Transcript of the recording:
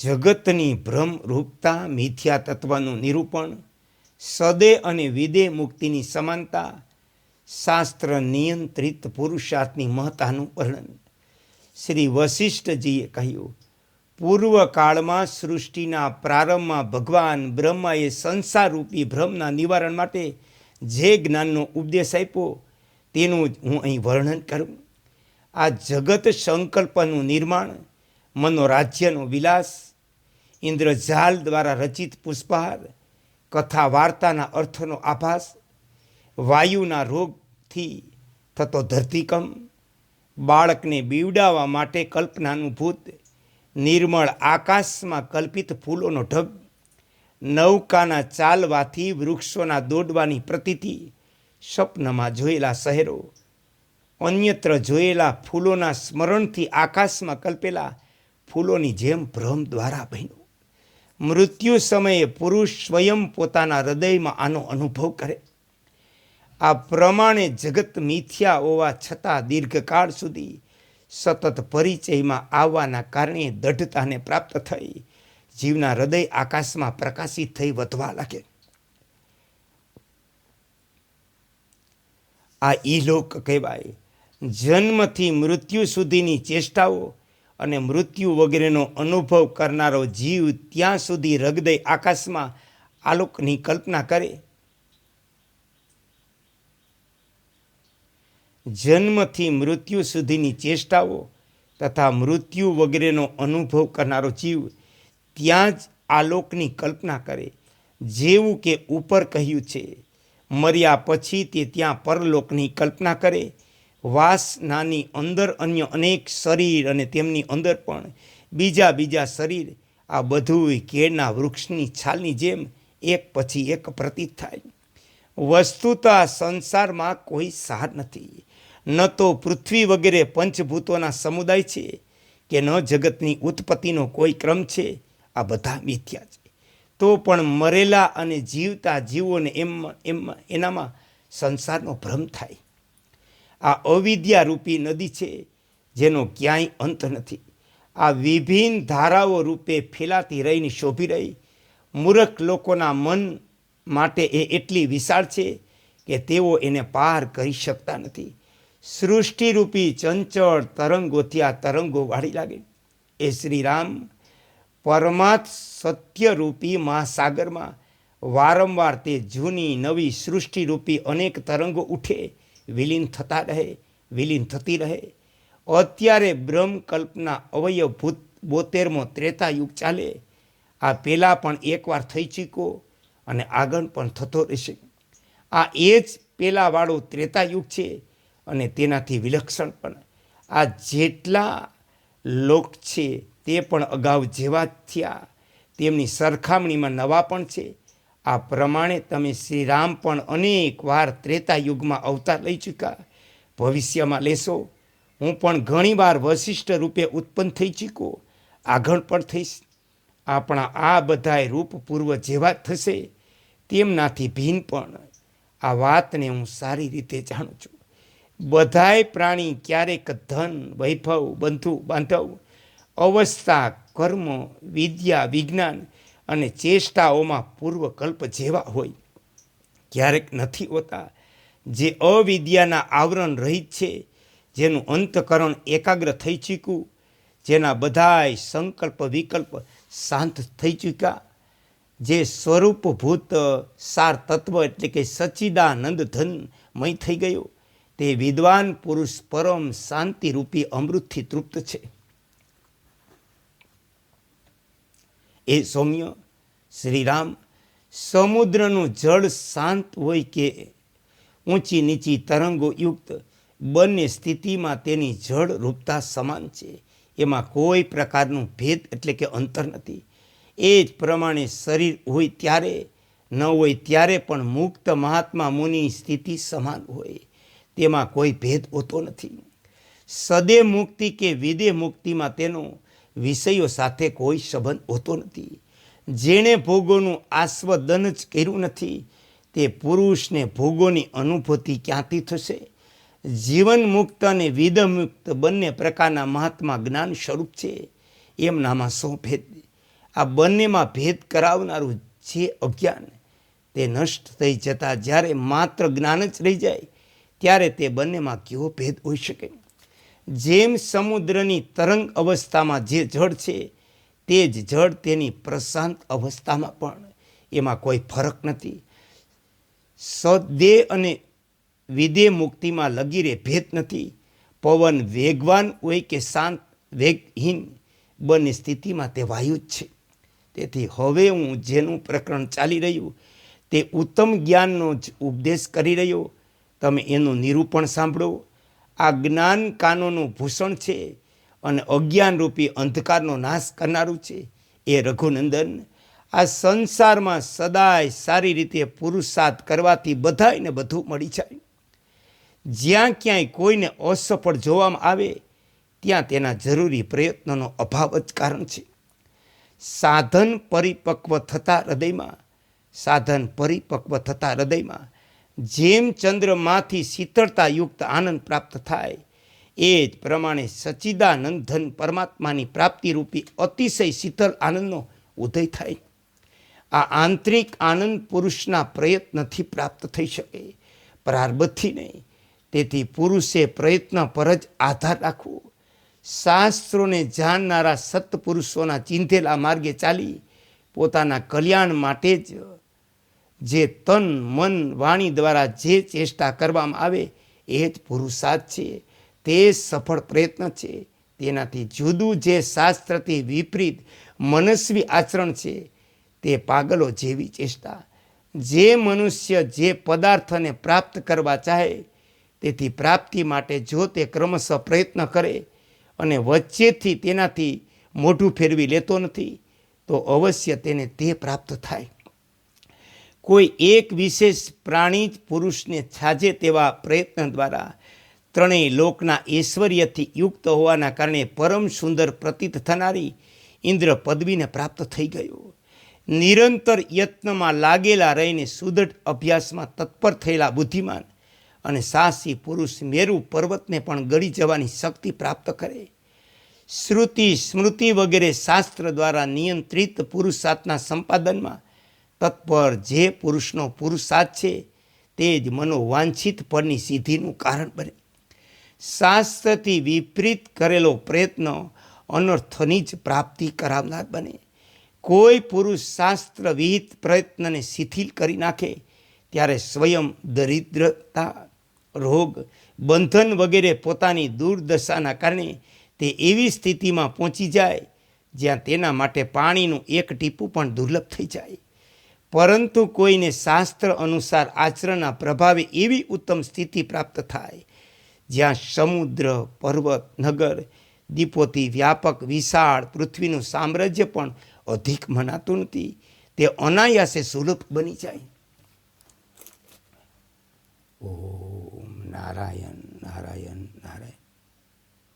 જગતની ભ્રમરૂપતા મિથ્યા તત્વનું નિરૂપણ, સદે અને વિદે મુક્તિની સમાનતા, શાસ્ત્ર નિયંત્રિત પુરુષાર્થની મહત્તાનું વર્ણન. શ્રી વશિષ્ઠજીએ કહ્યું પૂર્વકાળમાં સૃષ્ટિના પ્રારંભમાં ભગવાન બ્રહ્માએ સંસારરૂપી ભ્રમના નિવારણ માટે જે જ્ઞાનનો ઉપદેશ આપ્યો, તેનું જ હું અહીં વર્ણન કરું. આ જગત સંકલ્પનું નિર્માણ મનોરાજ્યનો વિલાસ, ઇન્દ્રજાલ દ્વારા રચિત પુષ્પહાર, કથા વાર્તાના અર્થનો આભાસ, વાયુના રોગથી થતો ધરતીકંપ, બાળકને બીવડાવવા માટે કલ્પનાનું ભૂત નિર્મળ આકાશમાં કલ્પિત ફૂલોનો ઢગ નૌકાના ચાલવાથી વૃક્ષોના દોડવાની પ્રતીતિ, સ્વપ્નમાં જોયેલા શહેરો, અન્યત્ર જોયેલા ફૂલોના સ્મરણથી આકાશમાં કલ્પેલા ફૂલોની જેમ ભ્રમ દ્વારા બન્યું. મૃત્યુ સમયે પુરુષ સ્વયં પોતાના હૃદયમાં આનો અનુભવ કરે. આ પ્રમાણે જગત મિથ્યા હોવા છતાં દીર્ઘકાળ સુધી સતત પરિચયમાં આવવાના કારણે દઢતાને પ્રાપ્ત થઈ, જીવના હૃદય આકાશમાં પ્રકાશિત થઈ વધવા લાગે. આ ઈલોક કહેવાય. જન્મથી મૃત્યુ સુધીની ચેષ્ટાઓ અને મૃત્યુ વગેરેનો અનુભવ કરનારો જીવ ત્યાં સુધી હૃદય આકાશમાં આલોકની કલ્પના કરે. જન્મથી મૃત્યુ સુધીની ચેષ્ટાઓ તથા મૃત્યુ વગેરેનો અનુભવ કરનારો જીવ ત્યાં જ આલોકની કલ્પના કરે. જેવું કે ઉપર કહ્યું છે, મર્યા પછી તે ત્યાં પરલોકની કલ્પના કરે વાસનાની અંદર અન્ય અનેક શરીર અને તેમની અંદર પણ બીજા બીજા શરીર, આ બધું કેળના વૃક્ષની છાલની જેમ એક પછી એક પ્રતીત થાય. વસ્તુતા સંસારમાં કોઈ સાર નથી. ન તો પૃથ્વી વગેરે પંચભૂતોના સમુદાય છે કે ન જગતની ઉત્પત્તિનો કોઈ ક્રમ છે. આ બધા મિથ્યા છે. તો પણ મરેલા અને જીવતા જીવોને એમ એમ, એનામાં સંસારનો ભ્રમ થાય. આ અવિદ્યારૂપી નદી છે, જેનો ક્યાંય અંત નથી. આ વિભિન્ન ધારાઓ રૂપે ફેલાતી રહીને શોભી રહી. મૂર્ખ લોકોના મન માટે એ એટલી વિશાળ છે કે તેઓ એને પાર કરી શકતા નથી. સૃષ્ટિરૂપી ચંચળ તરંગોથી આ તરંગો વાળી લાગે. એ શ્રીરામ પરમાર્થ સત્યરૂપી મહાસાગરમાં વારંવાર તે જૂની નવી સૃષ્ટિરૂપી અનેક તરંગો ઉઠે વિલીન થતા રહે, વિલીન થતી રહે. અત્યારે બ્રહ્મકલ્પના અવયવભૂત બોતેરમો ત્રેતા યુગ ચાલે. આ પહેલાં પણ એકવાર થઈ ચૂક્યો અને આગળ પણ થતો રહેશે. આ એ જ પહેલાંવાળો ત્રેતા યુગ છે અને તેનાથી વિલક્ષણ પણ. આ જેટલા લોક છે તે પણ અગાઉ જેવા જ થયા. તેમની સરખામણીમાં નવા પણ છે. આ પ્રમાણે તમે શ્રી રામ પણ અનેક વાર ત્રેતા યુગમાં અવતાર લઈ ચૂક્યા. ભવિષ્યમાં લેશો. હું પણ ઘણીવાર વશિષ્ઠ રૂપે ઉત્પન્ન થઈ ચૂક્યો. આગળ પણ થઈશ. આપણા આ બધાય રૂપ પૂર્વ જેવા થશે. તેમનાથી ભિન્ન પણ. આ વાતને હું સારી રીતે જાણું છું. બધાય પ્રાણી ક્યારેક ધન, વૈભવ, બંધુ, બાંધવ, અવસ્થા, કર્મ, વિદ્યા, વિજ્ઞાન અને ચેષ્ટાઓમાં પૂર્વકલ્પ જેવા હોય. ક્યારેક નથી હોતા જે અવિદ્યાના આવરણ રહિત છે, જેનું અંતકરણ એકાગ્ર થઈ ચૂક્યું, જેના બધાય સંકલ્પ વિકલ્પ શાંત થઈ ચૂક્યા, જે સ્વરૂપભૂત સાર તત્વ એટલે કે સચ્ચિદાનંદ ધનમય થઈ ગયો, તે વિદ્વાન પુરુષ પરમ શાંતિરૂપી અમૃતથી તૃપ્ત છે. એ સૌમ્ય શ્રીરામ સમુદ્રનું જળ શાંત હોય કે ઊંચી નીચી તરંગો યુક્ત, બંને સ્થિતિમાં તેની જળ રૂપતા સમાન છે. એમાં કોઈ પ્રકારનું ભેદ એટલે કે અંતર નથી. એ જ પ્રમાણે શરીર હોય ત્યારે, ન હોય ત્યારે પણ મુક્ત મહાત્મા મુનિ સ્થિતિ સમાન હોય. તેમાં કોઈ ભેદ હોતો નથી. સદે મુક્તિ કે વિદે મુક્તિમાં તેનો વિષયો સાથે કોઈ સંબંધ હોતો નથી. જેણે ભોગોનું આસ્વદન જ કર્યું નથી, તે પુરુષને ભોગોની અનુભૂતિ ક્યાંથી થશે? જીવન મુક્ત અને વિધમુક્ત બંને પ્રકારના મહાત્મા જ્ઞાન સ્વરૂપ છે. એમનામાં શું ભેદ? આ બંનેમાં ભેદ કરાવનારું જે અજ્ઞાન, તે નષ્ટ થઈ જતાં જ્યારે માત્ર જ્ઞાન જ રહી જાય, ત્યારે તે બંનેમાં કેવો ભેદ હોઈ શકે? જેમ સમુદ્રની તરંગ અવસ્થામાં જે જળ છે, તે જ જળ તેની પ્રશાંત અવસ્થામાં પણ. એમાં કોઈ ફરક નથી. સદેહ અને વિદેહ મુક્તિમાં લગીરે ભેદ નથી. પવન વેગવાન હોય કે શાંત વેગહીન, બંને સ્થિતિમાં તે વાયુ જ છે. તેથી હવે હું જેનું પ્રકરણ ચાલી રહ્યું, તે ઉત્તમ જ્ઞાનનો જ ઉપદેશ કરી રહ્યો. તમે એનું નિરૂપણ સાંભળો. આ જ્ઞાન કાનોનું ભૂષણ છે અને અજ્ઞાનરૂપી અંધકારનો નાશ કરનારું છે. એ રઘુનંદન, આ સંસારમાં સદાય સારી રીતે પુરુષાર્થ કરવાથી બધાયને બધું મળી જાય. જ્યાં ક્યાંય કોઈને અસફળ જોવામાં આવે, ત્યાં તેના જરૂરી પ્રયત્નોનો અભાવ જ કારણ છે. સાધન પરિપક્વ થતા હૃદયમાં, સાધન પરિપક્વ થતા હૃદયમાં જેમ ચંદ્રમાંથી શીતળતા યુક્ત આનંદ પ્રાપ્ત થાય, એ જ પ્રમાણે સચ્ચિદાનંદન પરમાત્માની પ્રાપ્તિરૂપી અતિશય શીતળ આનંદનો ઉદય થાય. આ આંતરિક આનંદ પુરુષના પ્રયત્નથી પ્રાપ્ત થઈ શકે પ્રારબ્ધથી નહીં. તેથી પુરુષે પ્રયત્ન પર જ આધાર રાખવો. શાસ્ત્રોને જાણનારા સત્પુરુષોના ચિંધેલા માર્ગે ચાલી, પોતાના કલ્યાણ માટે જ જે તન, મન, વાણી દ્વારા જે ચેષ્ટા કરવામાં આવે, એ જ પુરુષાર્થ છે. તે સફળ પ્રયત્ન છે. તેનાથી જુદું જે શાસ્ત્રથી વિપરીત મનસ્વી આચરણ છે, તે પાગલો જેવી ચેષ્ટા. જે મનુષ્ય જે પદાર્થને પ્રાપ્ત કરવા ચાહે, તેથી પ્રાપ્તિ માટે જો તે ક્રમશઃ પ્રયત્ન કરે અને વચ્ચેથી તેનાથી મોઢું ફેરવી લેતો નથી, તો અવશ્ય તેને તે પ્રાપ્ત થાય. કોઈ એક વિશેષ પ્રાણી જ પુરુષને છાજે તેવા પ્રયત્ન દ્વારા ત્રણેય લોકના ઐશ્વર્યથી યુક્ત હોવાના કારણે પરમ સુંદર પ્રતીત થનારી ઇન્દ્ર પદવીને પ્રાપ્ત થઈ ગયો. નિરંતર યત્નમાં લાગેલા રહીને સુદૃઢ અભ્યાસમાં તત્પર થયેલા બુદ્ધિમાન અને સાહસી પુરુષ મેરુ પર્વતને પણ ગળી જવાની શક્તિ પ્રાપ્ત કરે. શ્રુતિ સ્મૃતિ વગેરે શાસ્ત્ર દ્વારા નિયંત્રિત પુરુષાર્થના સંપાદનમાં તત્પર જે પુરુષનો પુરુષાર્થ છે, તે જ મનોવાંછિત પરની સિદ્ધિનું કારણ બને. શાસ્ત્રથી વિપરીત કરેલો પ્રયત્ન અનર્થની જ પ્રાપ્તિ કરાવનાર બને. કોઈ પુરુષ શાસ્ત્ર વિહિત પ્રયત્નને શિથિલ કરી નાખે, ત્યારે સ્વયં દરિદ્રતા, રોગ, બંધન વગેરે પોતાની દુર્દશાના કારણે તે એવી સ્થિતિમાં પહોંચી જાય, જ્યાં તેના માટે પાણીનું એક ટીપું પણ દુર્લભ થઈ જાય. પરંતુ કોઈને શાસ્ત્ર અનુસાર આચરણના પ્રભાવે એવી ઉત્તમ સ્થિતિ પ્રાપ્ત થાય, જ્યાં સમુદ્ર, પર્વત, નગર, દીપોથી વ્યાપક વિશાળ પૃથ્વીનું સામ્રાજ્ય પણ અધિક મનાતું નથી. તે અનાયાસે સુલભ બની જાય. ઓમ નારાયણ નારાયણ નારાયણ.